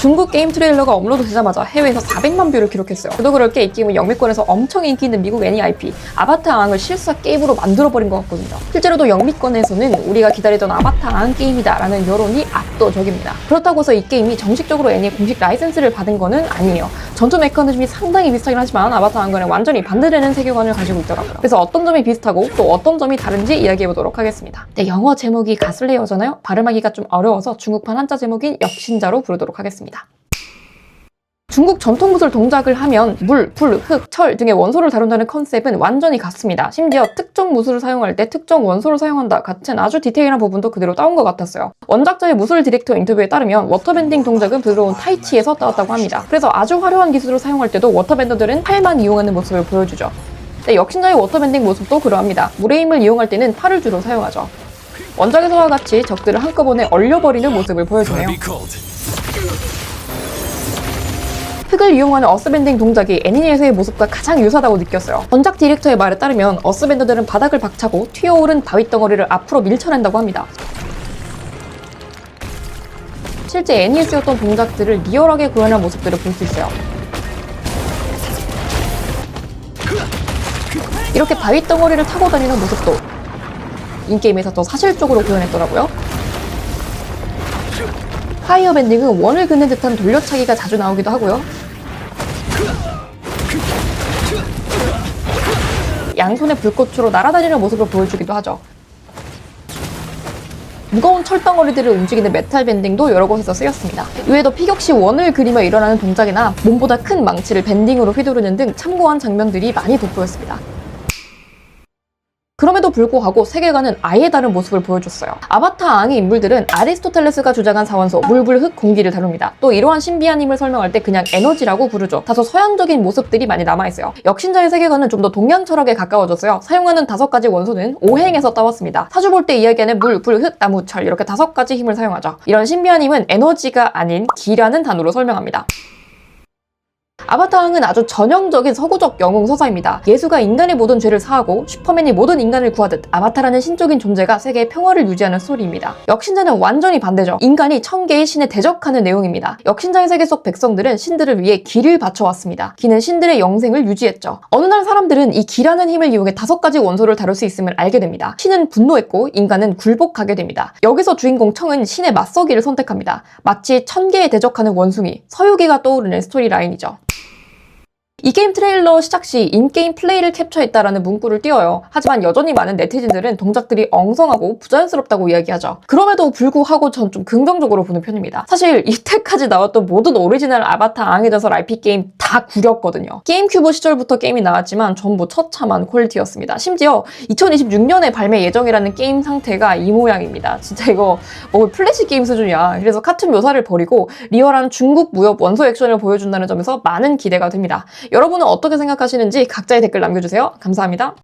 중국 게임 트레일러가 업로드 되자마자 해외에서 400만 뷰를 기록했어요. 저도 그럴 게 이 게임은 영미권에서 엄청 인기 있는 미국 애니 IP 아바타 앙을 실사 게임으로 만들어버린 것 같거든요. 실제로도 영미권에서는 우리가 기다리던 아바타 앙 게임이다 라는 여론이 압도적입니다. 그렇다고 해서 이 게임이 정식적으로 애니의 공식 라이센스를 받은 거는 아니에요. 전투 메커니즘이 상당히 비슷하긴 하지만 아바타 앙과는 완전히 반대되는 세계관을 가지고 있더라고요. 그래서 어떤 점이 비슷하고 또 어떤 점이 다른지 이야기해보도록 하겠습니다. 네, 영어 제목이 가슬레이어잖아요. 발음하기가 좀 어려워서 중국판 한자 제목인 역신자로 부르도록 하겠습니다. 중국 전통 무술 동작을 하면 물, 불, 흙, 철 등의 원소를 다룬다는 컨셉은 완전히 같습니다. 심지어 특정 무술을 사용할 때 특정 원소를 사용한다 같은 아주 디테일한 부분도 그대로 따온 것 같았어요. 원작자의 무술 디렉터 인터뷰에 따르면 워터밴딩 동작은 부드러운 타이치에서 따왔다고 합니다. 그래서 아주 화려한 기술을 사용할 때도 워터밴더들은 팔만 이용하는 모습을 보여주죠. 네, 역신자의 워터밴딩 모습도 그러합니다. 물의 힘을 이용할 때는 팔을 주로 사용하죠. 원작에서와 같이 적들을 한꺼번에 얼려버리는 모습을 보여주네요. 흙을 이용하는 어스밴딩 동작이 애니메이션의 모습과 가장 유사하다고 느꼈어요. 원작 디렉터의 말에 따르면 어스밴더들은 바닥을 박차고 튀어오른 바위 덩어리를 앞으로 밀쳐낸다고 합니다. 실제 애니에 쓰였던 동작들을 리얼하게 구현한 모습들을 볼 수 있어요. 이렇게 바위 덩어리를 타고 다니는 모습도 인게임에서 더 사실적으로 구현했더라고요. 파이어 밴딩은 원을 긋는 듯한 돌려차기가 자주 나오기도 하고요. 양손에 불꽃으로 날아다니는 모습을 보여주기도 하죠. 무거운 철덩어리들을 움직이는 메탈 밴딩도 여러 곳에서 쓰였습니다. 이외에도 피격 시 원을 그리며 일어나는 동작이나 몸보다 큰 망치를 밴딩으로 휘두르는 등 참고한 장면들이 많이 돋보였습니다. 그럼에도 불구하고 세계관은 아예 다른 모습을 보여줬어요. 아바타 앙의 인물들은 아리스토텔레스가 주장한 사원소, 물, 불, 흙, 공기를 다룹니다. 또 이러한 신비한 힘을 설명할 때 그냥 에너지라고 부르죠. 다소 서양적인 모습들이 많이 남아있어요. 역신자의 세계관은 좀 더 동양 철학에 가까워졌어요. 사용하는 다섯 가지 원소는 오행에서 따왔습니다. 사주 볼 때 이야기하는 물, 불, 흙, 나무, 철 이렇게 다섯 가지 힘을 사용하죠. 이런 신비한 힘은 에너지가 아닌 기라는 단어로 설명합니다. 아바타항은 아주 전형적인 서구적 영웅 서사입니다. 예수가 인간의 모든 죄를 사하고 슈퍼맨이 모든 인간을 구하듯 아바타라는 신적인 존재가 세계의 평화를 유지하는 스토리입니다. 역신자는 완전히 반대죠. 인간이 천 개의 신에 대적하는 내용입니다. 역신자의 세계 속 백성들은 신들을 위해 기를 바쳐왔습니다. 기는 신들의 영생을 유지했죠. 어느 날 사람들은 이 기라는 힘을 이용해 다섯 가지 원소를 다룰 수 있음을 알게 됩니다. 신은 분노했고 인간은 굴복하게 됩니다. 여기서 주인공 청은 신의 맞서기를 선택합니다. 마치 천 개에 대적하는 원숭이, 서유기가 떠오르는 스토리 라인이죠. 이 게임 트레일러 시작 시 인게임 플레이를 캡처했다라는 문구를 띄워요. 하지만 여전히 많은 네티즌들은 동작들이 엉성하고 부자연스럽다고 이야기하죠. 그럼에도 불구하고 전 좀 긍정적으로 보는 편입니다. 사실 이때까지 나왔던 모든 오리지널 아바타 앙의 전설 IP 게임 다 구렸거든요. 게임 큐브 시절부터 게임이 나왔지만 전부 처참한 퀄리티였습니다. 심지어 2026년에 발매 예정이라는 게임 상태가 이 모양입니다. 진짜 이거 뭐 플래시 게임 수준이야. 그래서 카툰 묘사를 버리고 리얼한 중국 무협 원소 액션을 보여준다는 점에서 많은 기대가 됩니다. 여러분은 어떻게 생각하시는지 각자의 댓글 남겨주세요. 감사합니다.